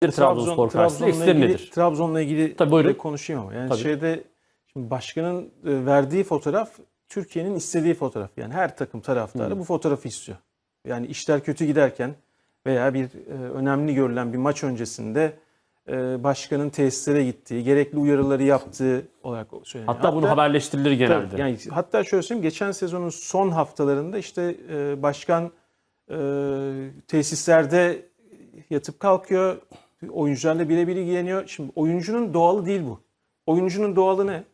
Trabzonspor karşısında nedir? Trabzon'la ilgili Tabii, buyurun. de konuşayım ama. Yani Tabii. şeyde şimdi başkanın e, verdiği fotoğraf Türkiye'nin istediği fotoğraf. Yani her takım taraftarı bu fotoğrafı istiyor. Yani işler kötü giderken veya bir e, önemli görülen bir maç öncesinde e, başkanın tesislere gittiği, gerekli uyarıları yaptığı olarak söyleniyor. Hatta, bunu haberleştirilir genelde. Tabii, yani hatta şöyle söyleyeyim geçen sezonun son haftalarında işte e, başkan e, tesislerde yatıp kalkıyor. Oyuncularla birebir ilgileniyor. Şimdi oyuncunun doğalı değil bu. Oyuncunun doğalı ne?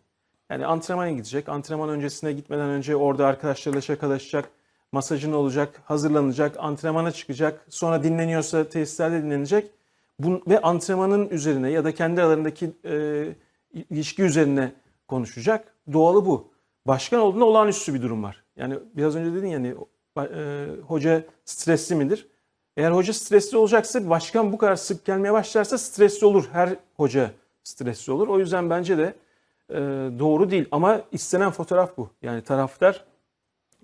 Yani antrenmana gidecek. Antrenman öncesine gitmeden önce orada arkadaşlarıyla şakalaşacak. Masajın olacak, hazırlanacak, antrenmana çıkacak. Sonra dinleniyorsa tesislerde dinlenecek. Bun, ve antrenmanın üzerine ya da kendi aralarındaki e, ilişki üzerine konuşacak. Doğalı bu. Başkan olduğunda olağanüstü bir durum var. Yani biraz önce dedin yani e, hoca stresli midir? Eğer hoca stresli olacaksa başkan bu kadar sık gelmeye başlarsa stresli olur. Her hoca stresli olur. O yüzden bence de e, doğru değil. Ama istenen fotoğraf bu. Yani taraftar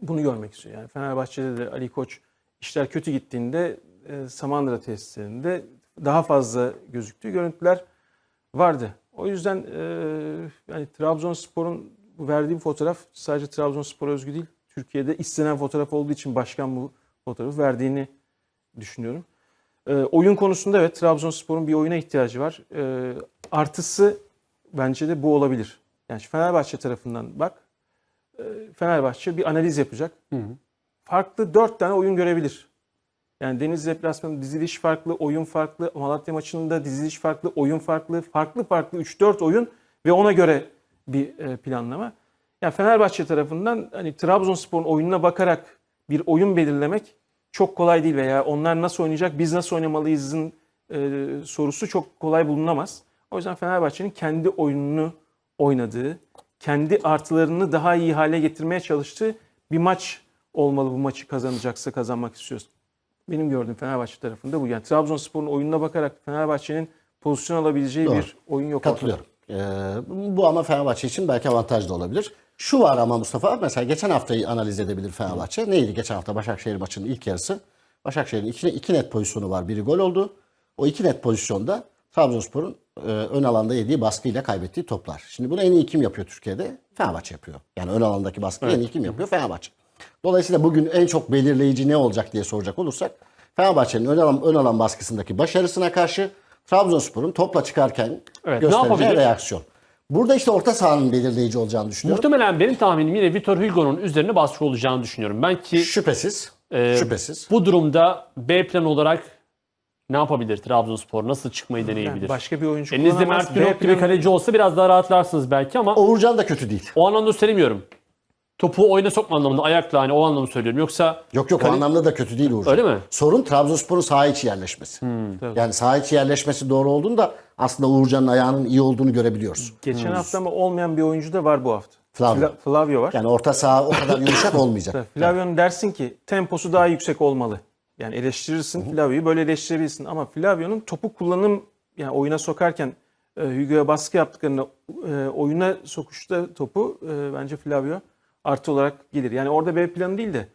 bunu görmek istiyor. Yani Fenerbahçe'de de Ali Koç işler kötü gittiğinde e, Samandıra tesislerinde daha fazla gözüktüğü görüntüler vardı. O yüzden e, yani Trabzonspor'un verdiği fotoğraf sadece Trabzonspor'a özgü değil. Türkiye'de istenen fotoğraf olduğu için başkan bu fotoğrafı verdiğini düşünüyorum. E, oyun konusunda evet Trabzonspor'un bir oyuna ihtiyacı var. E, artısı bence de bu olabilir. Yani Fenerbahçe tarafından bak. e, Fenerbahçe bir analiz yapacak. Farklı dört tane oyun görebilir. Yani Deniz deplasmanı diziliş farklı, oyun farklı. Malatya maçında diziliş farklı, oyun farklı. Farklı farklı 3-4 oyun ve ona göre bir e, planlama. Yani Fenerbahçe tarafından hani Trabzonspor'un oyununa bakarak bir oyun belirlemek çok kolay değil veya onlar nasıl oynayacak, biz nasıl oynamalıyızın e, sorusu çok kolay bulunamaz. O yüzden Fenerbahçe'nin kendi oyununu oynadığı, kendi artılarını daha iyi hale getirmeye çalıştığı bir maç olmalı bu maçı kazanacaksa kazanmak istiyorsa. Benim gördüğüm Fenerbahçe tarafında bu. Yani Trabzonspor'un oyununa bakarak Fenerbahçe'nin pozisyon alabileceği Doğru. bir oyun yok. ortada. Katılıyorum. Ee, bu ama Fenerbahçe için belki avantaj da olabilir. Şu var ama Mustafa mesela geçen haftayı analiz edebilir Fenerbahçe. Neydi geçen hafta Başakşehir maçının ilk yarısı? Başakşehir'in iki, iki net pozisyonu var. Biri gol oldu. O iki net pozisyonda Trabzonspor'un e, ön alanda yediği baskıyla kaybettiği toplar. Şimdi bunu en iyi kim yapıyor Türkiye'de? Fenerbahçe yapıyor. Yani ön alandaki baskıyı en iyi kim yapıyor? Fenerbahçe. Dolayısıyla bugün en çok belirleyici ne olacak diye soracak olursak Fenerbahçe'nin ön alan, ön alan baskısındaki başarısına karşı Trabzonspor'un topla çıkarken Evet, göstereceği reaksiyon. Burada işte orta sahanın belirleyici olacağını düşünüyorum. Muhtemelen benim tahminim yine Vitor Hugo'nun üzerine baskı olacağını düşünüyorum. Ben ki Şüphesiz. e, şüphesiz. bu durumda B plan olarak ne yapabilir Trabzonspor? Nasıl çıkmayı deneyebilir? Yani başka bir oyuncu Elinizde kullanamaz. Mert Günok gibi kaleci olsa biraz daha rahatlarsınız belki ama Uğurcan da kötü değil. o anlamda söylemiyorum. Topu oyuna sokma anlamında ayakla hani o anlamda söylüyorum. Yoksa Yok yok o anlamda da kötü değil Uğurcan. Öyle mi? Sorun Trabzonspor'un saha içi yerleşmesi. Yani saha içi yerleşmesi doğru olduğunda aslında Uğurcan'ın ayağının iyi olduğunu görebiliyoruz. Geçen hafta ama olmayan bir oyuncu da var bu hafta. Flavio. Fla- Flavio var. Yani orta saha o kadar yumuşak olmayacak. Flavio'nun dersin ki temposu daha yüksek olmalı. Yani eleştirirsin Flavio'yu böyle eleştirebilirsin ama Flavio'nun topu kullanım yani oyuna sokarken e, Hugo'ya baskı yaptıklarında e, oyuna sokuşta topu e, bence Flavio artı olarak gelir. Yani orada B planı değil de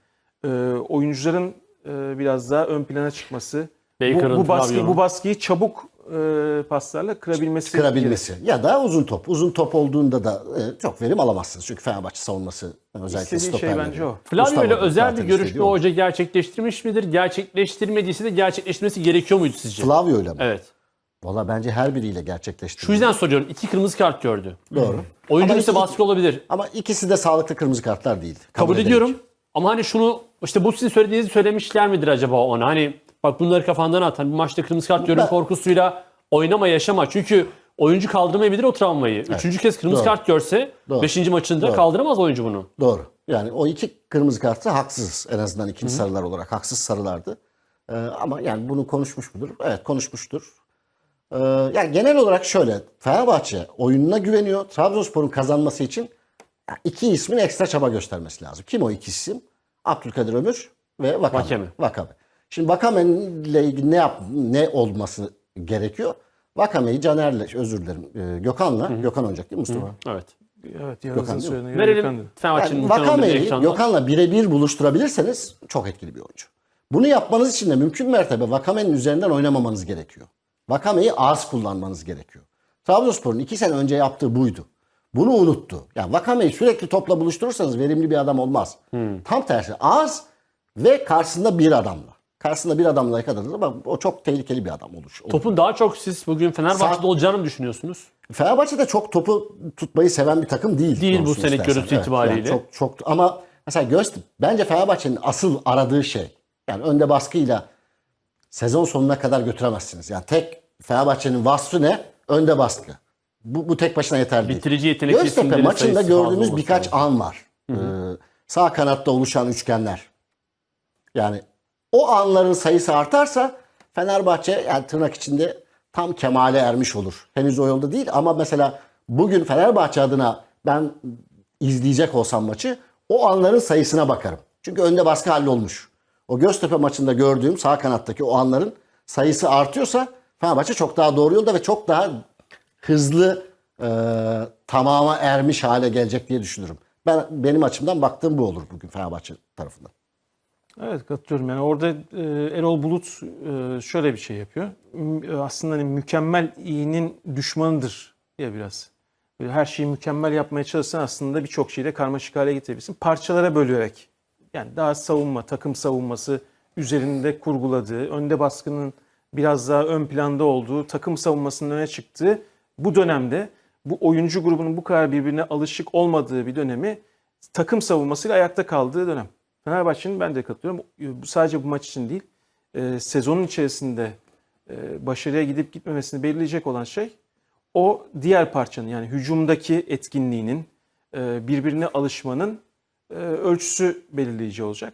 e, oyuncuların e, biraz daha ön plana çıkması. Bu, bu, baskıyı, Flavio'nun. bu baskıyı çabuk e, paslarla kırabilmesi. gerekir. Kırabilmesi. Ya da uzun top. Uzun top olduğunda da e, çok verim alamazsınız. Çünkü Fenerbahçe savunması özellikle İstediği şey stoperleri. bence o. Flavio ile özel bir görüşme hoca gerçekleştirmiş midir? Gerçekleştirmediyse de gerçekleştirmesi gerekiyor muydu sizce? Flavio ile mi? Evet. Valla bence her biriyle gerçekleştirdi. Şu yüzden soruyorum. İki kırmızı kart gördü. Doğru. Oyuncu Ama ise iki- baskı olabilir. Ama ikisi de sağlıklı kırmızı kartlar değil. Kabul edelim ediyorum. Ama hani şunu işte bu sizin söylediğinizi söylemişler midir acaba ona? Hani bak bunları kafandan at. Hani bu maçta kırmızı kart görün Ben- korkusuyla oynama yaşama. Çünkü oyuncu kaldırmayabilir o travmayı. Üçüncü kez kırmızı Doğru. kart görse Doğru. beşinci maçında Doğru. kaldıramaz oyuncu bunu. Doğru. Yani o iki kırmızı kartı haksız. En azından ikinci sarılar olarak haksız sarılardı. Ee, ama yani bunu konuşmuş mudur? Evet konuşmuştur. Ee, yani genel olarak şöyle. Fenerbahçe oyununa güveniyor. Trabzonspor'un kazanması için iki ismin ekstra çaba göstermesi lazım. Kim o iki isim? Abdülkadir Ömür ve Vakame. Vakame. Vakame. Şimdi Vakame'yle ilgili ne yap ne olması gerekiyor? Vakame'yi Caner'le özür dilerim. e, Gökhan'la Gökhan oynayacak değil mi Mustafa? Evet. Evet Gökhan göre Verelim Gökhan'dı. Fenerbahçe'nin Yani Vakame'yi. Gökhan'la birebir buluşturabilirseniz çok etkili bir oyuncu. Bunu yapmanız için de mümkün mertebe Vakame'nin üzerinden oynamamanız gerekiyor. Vakame'yi az kullanmanız gerekiyor. Trabzonspor'un iki sene önce yaptığı buydu. Bunu unuttu. Yani Vakame'yi sürekli topla buluşturursanız verimli bir adam olmaz. Tam tersi az ve karşısında bir adamla. Karşısında bir adamla yakaladınız ama o çok tehlikeli bir adam olur. Topun daha çok siz bugün Fenerbahçe'de Sağ- olacağını mı düşünüyorsunuz? Fenerbahçe de çok topu tutmayı seven bir takım değil. Değil bu sene görüntü itibariyle. yani çok çok ama mesela Göztepe bence Fenerbahçe'nin asıl aradığı şey yani önde baskıyla sezon sonuna kadar götüremezsiniz. Yani tek Fenerbahçe'nin vasfı ne? Önde baskı. Bu, bu tek başına yeterli değil. Bitirici yetenekli Göztepe maçında gördüğümüz birkaç lazım. an var. Ee, sağ kanatta oluşan üçgenler. Yani o anların sayısı artarsa Fenerbahçe yani tırnak içinde tam kemale ermiş olur. Henüz o yolda değil ama mesela bugün Fenerbahçe adına ben izleyecek olsam maçı o anların sayısına bakarım. Çünkü önde baskı hallolmuş. O Göztepe maçında gördüğüm sağ kanattaki o anların sayısı artıyorsa Fenerbahçe çok daha doğru yolda ve çok daha hızlı e, tamama ermiş hale gelecek diye düşünürüm. Ben benim açımdan baktığım bu olur bugün Fenerbahçe tarafından. Evet katılıyorum. Yani orada e, Erol Bulut e, şöyle bir şey yapıyor. E, Aslında hani mükemmel iyinin düşmanıdır ya biraz. Böyle her şeyi mükemmel yapmaya çalışsan aslında birçok şeyi de karmaşık hale getirebilirsin. Parçalara bölüerek. Yani daha savunma, takım savunması üzerinde kurguladığı, önde baskının biraz daha ön planda olduğu, takım savunmasının öne çıktığı bu dönemde bu oyuncu grubunun bu kadar birbirine alışık olmadığı bir dönemi takım savunmasıyla ayakta kaldığı dönem. Fenerbahçe'nin ben de katılıyorum. Sadece bu maç için değil, e, sezonun içerisinde e, başarıya gidip gitmemesini belirleyecek olan şey o diğer parçanın yani hücumdaki etkinliğinin, e, birbirine alışmanın ölçüsü belirleyici olacak.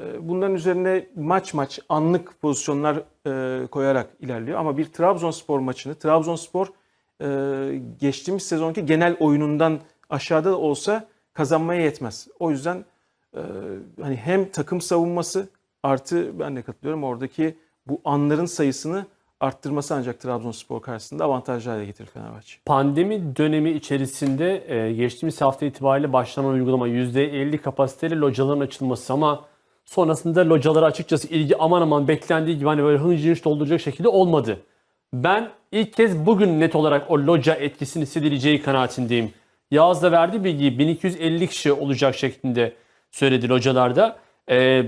E, Bunların üzerine maç maç anlık pozisyonlar e, koyarak ilerliyor. Ama bir Trabzonspor maçını, Trabzonspor e, geçtiğimiz sezonki genel oyunundan aşağıda da olsa kazanmaya yetmez. O yüzden e, hani hem takım savunması artı ben de katılıyorum oradaki bu anların sayısını arttırması ancak Trabzonspor karşısında avantajlı hale getirir Fenerbahçe. Pandemi dönemi içerisinde e, geçtiğimiz hafta itibariyle başlanan uygulama %50 kapasiteli locaların açılması ama sonrasında localara açıkçası ilgi aman aman beklendiği gibi hani böyle hınç hınç dolduracak şekilde olmadı. Ben ilk kez bugün net olarak o loca etkisini hissedileceği kanaatindeyim. Yağız da verdiği bilgiyi 1250 kişi olacak şeklinde söyledi localarda. E,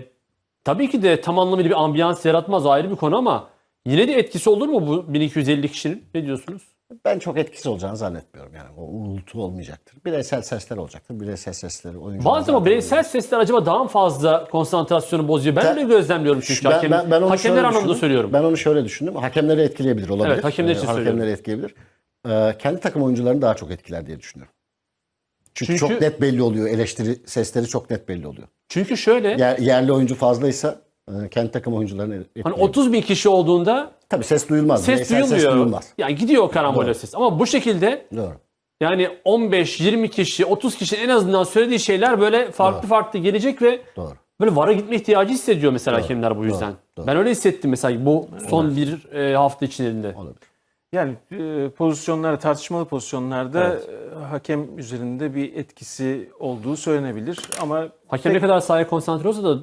tabii ki de tam anlamıyla bir ambiyans yaratmaz ayrı bir konu ama yine de etkisi olur mu bu 1250 kişinin? Ne diyorsunuz? Ben çok etkisi olacağını zannetmiyorum. Yani o uğultu olmayacaktır. Bireysel sesler olacaktır. Bireysel sesleri oyuncular. Bazen o bireysel sesler acaba daha fazla konsantrasyonu bozuyor? Ben Ben- öyle gözlemliyorum çünkü Ben, hakem, ben, ben onu hakemler anlamında söylüyorum. Ben onu şöyle düşündüm. Hakemleri etkileyebilir olabilir. Evet, hakemler için Ee, söylüyorum. Hakemleri etkileyebilir. Ee, kendi takım oyuncularını daha çok etkiler diye düşünüyorum. Çünkü, Çünkü- çok net belli oluyor. Eleştiri sesleri çok net belli oluyor. Çünkü şöyle Yer, yerli oyuncu fazlaysa e, kendi takım oyuncularını etkileyebilir. hani 30 bin kişi olduğunda Tabii ses duyulmaz. ses Bireysel duyulmuyor. Ses duyulmaz. Yani gidiyor o karambole Doğru. ses. Ama bu şekilde Doğru. yani 15, 20 kişi, 30 kişi en azından söylediği şeyler böyle farklı farklı gelecek ve Doğru. böyle VAR'a gitme ihtiyacı hissediyor mesela hakemler bu yüzden. doğru. Ben öyle hissettim mesela bu son bir e, hafta içinde. Olabilir. Yani e, pozisyonlarda, tartışmalı pozisyonlarda e, hakem üzerinde bir etkisi olduğu söylenebilir. Ama Hakem ne kadar sahaya konsantre olsa da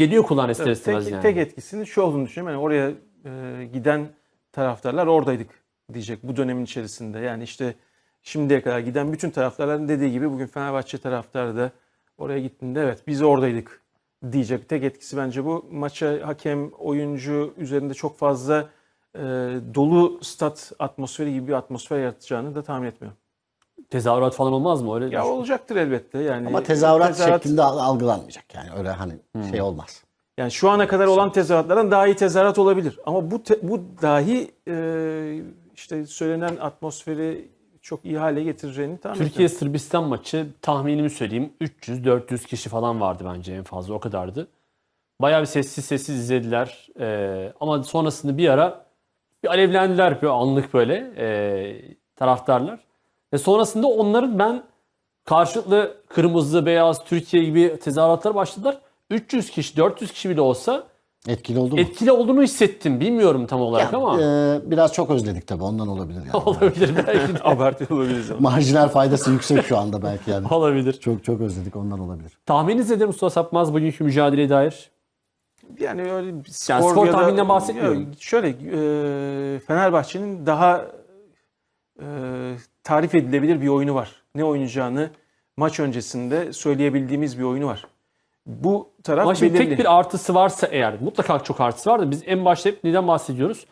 geliyor kulağına ister tek, istemez yani. tek etkisinin şu olduğunu düşünüyorum. Yani oraya e, giden taraftarlar oradaydık diyecek bu dönemin içerisinde. Yani işte şimdiye kadar giden bütün taraftarların dediği gibi bugün Fenerbahçe taraftarı da oraya gittiğinde evet biz oradaydık diyecek. Tek etkisi bence bu. Maça hakem, oyuncu üzerinde çok fazla e, dolu stat atmosferi gibi bir atmosfer yaratacağını da tahmin etmiyorum. Tezahürat falan olmaz mı? Öyle Ya olacaktır elbette yani. Ama tezahürat, tezahürat- şeklinde al- algılanmayacak. Yani öyle hani şey olmaz. Yani şu ana kadar olan tezahüratlardan daha iyi tezahürat olabilir. Ama bu te- bu dahi e, işte söylenen atmosferi çok iyi hale getireceğini tahmin Türkiye etmiyorum. Sırbistan maçı tahminimi söyleyeyim 300-400 kişi falan vardı bence en fazla o kadardı. Bayağı bir sessiz sessiz izlediler Ee, ama sonrasında bir ara bir alevlendiler bir anlık böyle ee, taraftarlar. Ve sonrasında onların ben karşılıklı kırmızı beyaz Türkiye gibi tezahüratlar başladılar. 300 kişi 400 kişi bile olsa Etkili oldu mu? etkili olduğunu hissettim. Bilmiyorum tam olarak ama Ee, biraz çok özledik tabii ondan olabilir yani. olabilir belki de. Abartı olabilir ama. Marjinal faydası yüksek şu anda belki yani. olabilir. Çok çok özledik ondan olabilir. Tahmininiz nedir Mustafa Sapmaz bugünkü mücadeleye dair? Yani öyle bir skor, Yani skor ya tahmininden bahsetmiyorum. Şöyle e, Fenerbahçe'nin daha e, tarif edilebilir bir oyunu var. Ne oynayacağını maç öncesinde söyleyebildiğimiz bir oyunu var. Bu taraf Ama şimdi belirli. tek bir artısı varsa eğer mutlaka çok artısı var da biz en başta hep neden bahsediyoruz?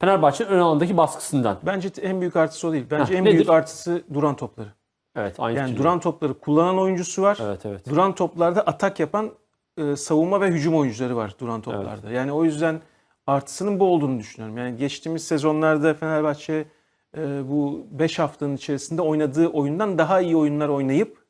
Fenerbahçe'nin ön alandaki baskısından. Bence en büyük artısı o değil. Bence Heh, en nedir? büyük artısı duran topları. Evet aynı Yani duran topları kullanan oyuncusu var. Evet evet. Duran toplarda atak yapan e, savunma ve hücum oyuncuları var duran toplarda. Yani o yüzden artısının bu olduğunu düşünüyorum. Yani geçtiğimiz sezonlarda Fenerbahçe bu 5 haftanın içerisinde oynadığı oyundan daha iyi oyunlar oynayıp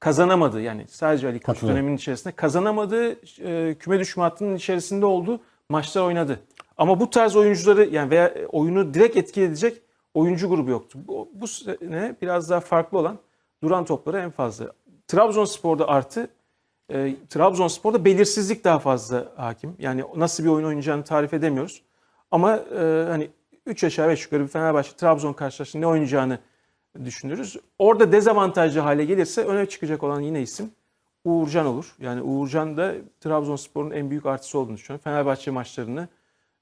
kazanamadı. Yani sadece Ali Koç döneminin içerisinde kazanamadığı e, küme düşme hattının içerisinde olduğu maçlar oynadı. Ama bu tarz oyuncuları yani veya oyunu direkt etki edecek oyuncu grubu yoktu. Bu, bu sene biraz daha farklı olan duran topları en fazla. Trabzonspor'da artı e, Trabzonspor'da belirsizlik daha fazla hakim. Yani nasıl bir oyun oynayacağını tarif edemiyoruz. Ama e, hani 3 aşağı 5 yukarı bir Fenerbahçe Trabzon karşılaştığında ne oynayacağını düşünürüz. Orada dezavantajlı hale gelirse öne çıkacak olan yine isim Uğurcan olur. Yani Uğurcan da Trabzonspor'un en büyük artısı olduğunu düşünüyorum. Fenerbahçe maçlarını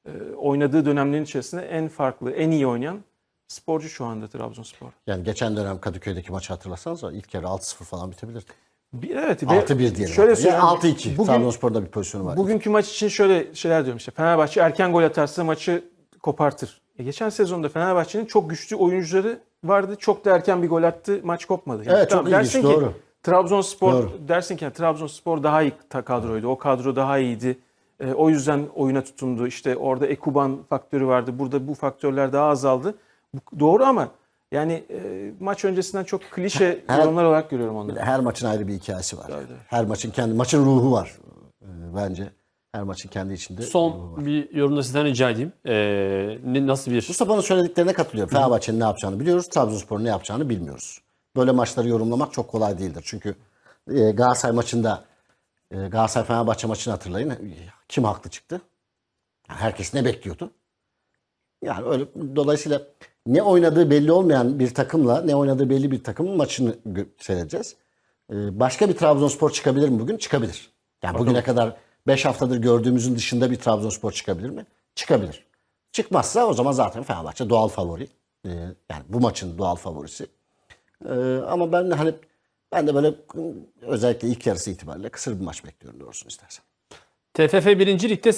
e, oynadığı dönemlerin içerisinde en farklı, en iyi oynayan sporcu şu anda Trabzonspor. Yani geçen dönem Kadıköy'deki maçı hatırlasanız ilk yarı 6-0 falan bitebilirdi. Bir, evet. ve 6-1 diyelim. Şöyle söyleyeyim. 6-2. Bugün, Trabzonspor'da bir pozisyonu var. bugünkü maç için şöyle şeyler diyorum işte. Fenerbahçe erken gol atarsa maçı kopartır. E, geçen sezonda Fenerbahçe'nin çok güçlü oyuncuları vardı. Çok da erken bir gol attı. Maç kopmadı. Yani Evet, çok ilginç, dersin ki, doğru. Trabzonspor Doğru. dersin ki yani Trabzonspor daha iyi kadroydu. O kadro daha iyiydi. E, o yüzden oyuna tutundu. İşte orada Ekuban faktörü vardı. Burada bu faktörler daha azaldı. Bu, doğru ama yani e, maç öncesinden çok klişe Her- yorumlar olarak görüyorum onları. Her maçın ayrı bir hikayesi var. Her maçın kendi maçın ruhu var e, bence. Her maçın kendi içinde. Son var. bir yorum da sizden rica edeyim. Ee, nasıl bir Mustafa'nın söylediklerine katılıyorum. Fenerbahçe'nin ne yapacağını biliyoruz. Trabzonspor'un ne yapacağını bilmiyoruz. Böyle maçları yorumlamak çok kolay değildir. Çünkü e, Galatasaray maçında e, Galatasaray Fenerbahçe maçını hatırlayın. Kim haklı çıktı? Herkes ne bekliyordu? Yani öyle dolayısıyla ne oynadığı belli olmayan bir takımla ne oynadığı belli bir takımın maçını seyredeceğiz. Ee, başka bir Trabzonspor çıkabilir mi bugün? Çıkabilir. Yani bugüne kadar 5 haftadır gördüğümüzün dışında bir Trabzonspor çıkabilir mi? Çıkabilir. Çıkmazsa o zaman zaten Fenerbahçe doğal favori. Ee, yani bu maçın doğal favorisi. Ee, ama ben hani ben de böyle özellikle ilk yarısı itibariyle kısır bir maç bekliyorum doğrusunu istersen. TFF 1. Lig'de